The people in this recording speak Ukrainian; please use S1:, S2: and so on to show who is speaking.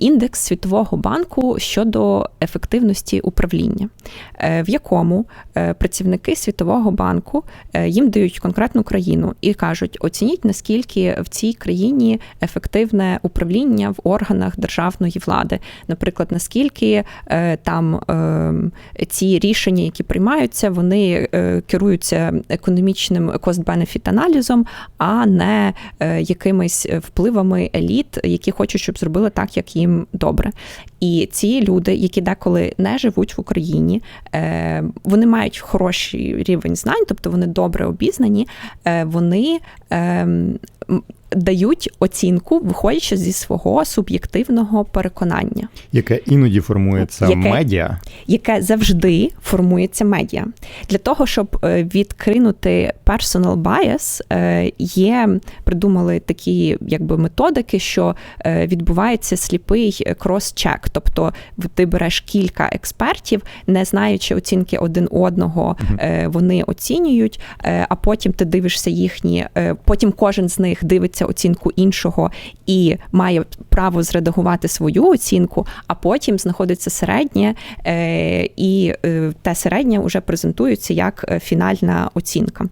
S1: індекс Світового банку щодо ефективності управління, е, в якому е, працівники Світового банку е, їм дають конкретну країну і кажуть: оцініть наскільки в цій країні ефективне управління в органах державної влади. Наприклад, наскільки там ці рішення, які приймаються, вони керуються економічним cost-benefit аналізом, а не якимись впливами еліт, які хочуть, щоб зробили так, як їм добре. І ці люди, які деколи не живуть в Україні, е, вони мають хороший рівень знань, тобто вони добре обізнані, е, вони е, м, дають оцінку, виходячи зі свого суб'єктивного переконання.
S2: яке іноді формується
S1: Яке?
S2: медіа.
S1: яке завжди формується медіа. Для того, щоб е, відкинути personal bias, е, є придумали такі якби методики, що е, відбувається сліпий крос-чек. Тобто ти береш кілька експертів, не знаючи оцінки один одного, вони оцінюють, а потім ти дивишся їхні, потім кожен з них дивиться оцінку іншого і має право зредагувати свою оцінку, а потім знаходиться середнє, е, і е, те середнє вже презентується як е, фінальна оцінка.